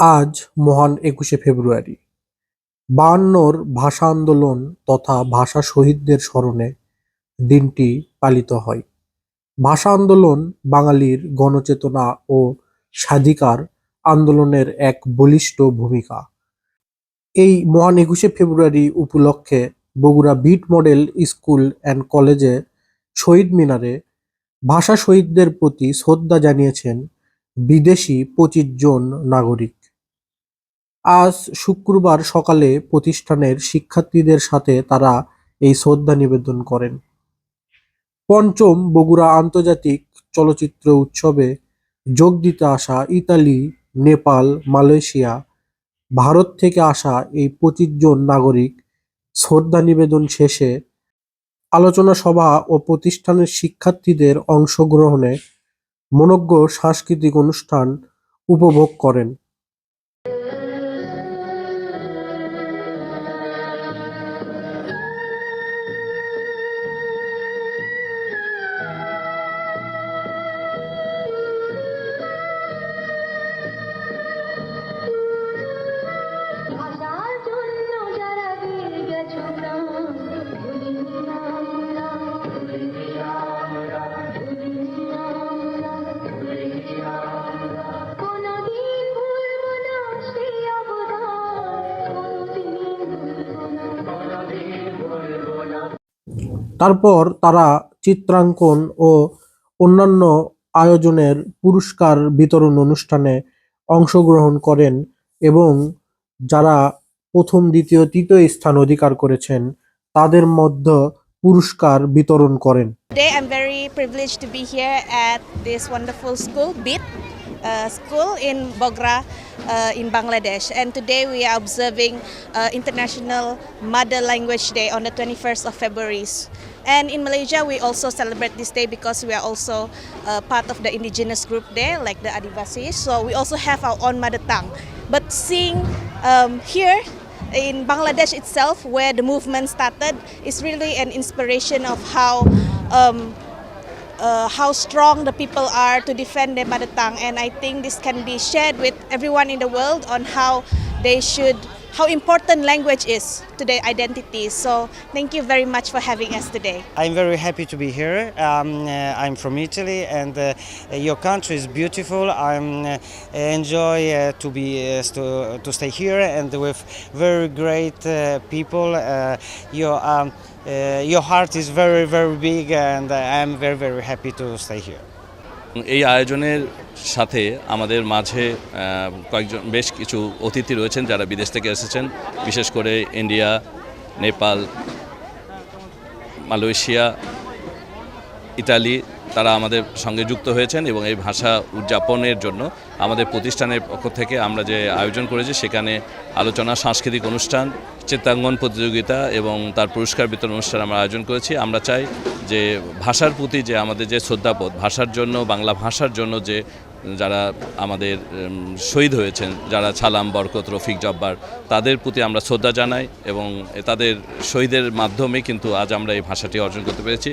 আজ মহান একুশে ফেব্রুয়ারি। বায়ান্নর ভাষা আন্দোলন তথা ভাষা শহীদদের স্মরণে দিনটি পালিত হয়। ভাষা আন্দোলন বাঙালির গণচেতনা ও স্বাধিকার আন্দোলনের এক বলিষ্ঠ ভূমিকা। এই মহান একুশে ফেব্রুয়ারি উপলক্ষে বগুড়া বিট মডেল স্কুল অ্যান্ড কলেজে শহীদ মিনারে ভাষা শহীদদের প্রতি শ্রদ্ধা জানিয়েছেন বিদেশি পঁচিশ জন নাগরিক। আজ শুক্রবার সকালে প্রতিষ্ঠানের শিক্ষার্থীদের সাথে তারা এই শ্রদ্ধা নিবেদন করেন। পঞ্চম বগুড়া আন্তর্জাতিক চলচ্চিত্র উৎসবে যোগ দিতে আসা ইতালি, নেপাল, মালয়েশিয়া, ভারত থেকে আসা এই পঁচিশ জন নাগরিক শ্রদ্ধা নিবেদন শেষে আলোচনা সভা ও প্রতিষ্ঠানের শিক্ষার্থীদের অংশগ্রহণে মনোজ্ঞ সাংস্কৃতিক অনুষ্ঠান উপভোগ করেন। তারপর তারা চিত্রাঙ্কন ও অন্যান্য আয়োজনের পুরস্কার বিতরণ অনুষ্ঠানে অংশগ্রহণ করেন এবং যারা প্রথম দ্বিতীয় তৃতীয় স্থান অধিকার করেছেন তাদের মধ্যে পুরস্কার বিতরণ করেন। Today, I'm very privileged to be here at this wonderful school, BIT uh, school in Bogra, uh, in Bangladesh. And today we are observing uh, International Mother Language Day on the 21st of February. And in Malaysia, we also celebrate this day because we are also uh, part of the indigenous group there, like the Adivasi. So we also have our own mother tongue. But seeing um, here in Bangladesh itself, where the movement started, is really an inspiration of how um, uh, how strong the people are to defend their mother tongue. And I think this can be shared with everyone in the world on how they should, how important language is to their identity. So thank you very much for having us today. I'm very happy to be here. Um, uh, I'm from Italy, and uh, your country is beautiful. I'm uh, enjoy uh, to be uh, to, to stay here and with very great uh, people. Your um, your heart is very very big, and I'm very very happy to stay here. এই আয়োজনের সাথে আমাদের মাঝে কয়েকজন, বেশ কিছু অতিথি রয়েছেন যারা বিদেশ থেকে এসেছেন। বিশেষ করে ইন্ডিয়া, নেপাল, মালয়েশিয়া, ইতালি তারা আমাদের সঙ্গে যুক্ত হয়েছেন এবং এই ভাষা উদযাপনের জন্য আমাদের প্রতিষ্ঠানের পক্ষ থেকে আমরা যে আয়োজন করেছি সেখানে আলোচনা, সাংস্কৃতিক অনুষ্ঠান, চিত্রাঙ্গন প্রতিযোগিতা এবং তার পুরস্কার বিতরণ অনুষ্ঠান আমরা আয়োজন করেছি। আমরা চাই যে ভাষার প্রতি যে আমাদের যে শ্রদ্ধাবোধ, ভাষার জন্য, বাংলা ভাষার জন্য যে যারা আমাদের শহীদ হয়েছেন, যারা ছালাম, বরকত, রফিক জব্বার, তাদের প্রতি আমরা শ্রদ্ধা জানাই এবং তাদের শহীদের মাধ্যমে কিন্তু আজ আমরা এই ভাষাটি অর্জন করতে পেরেছি।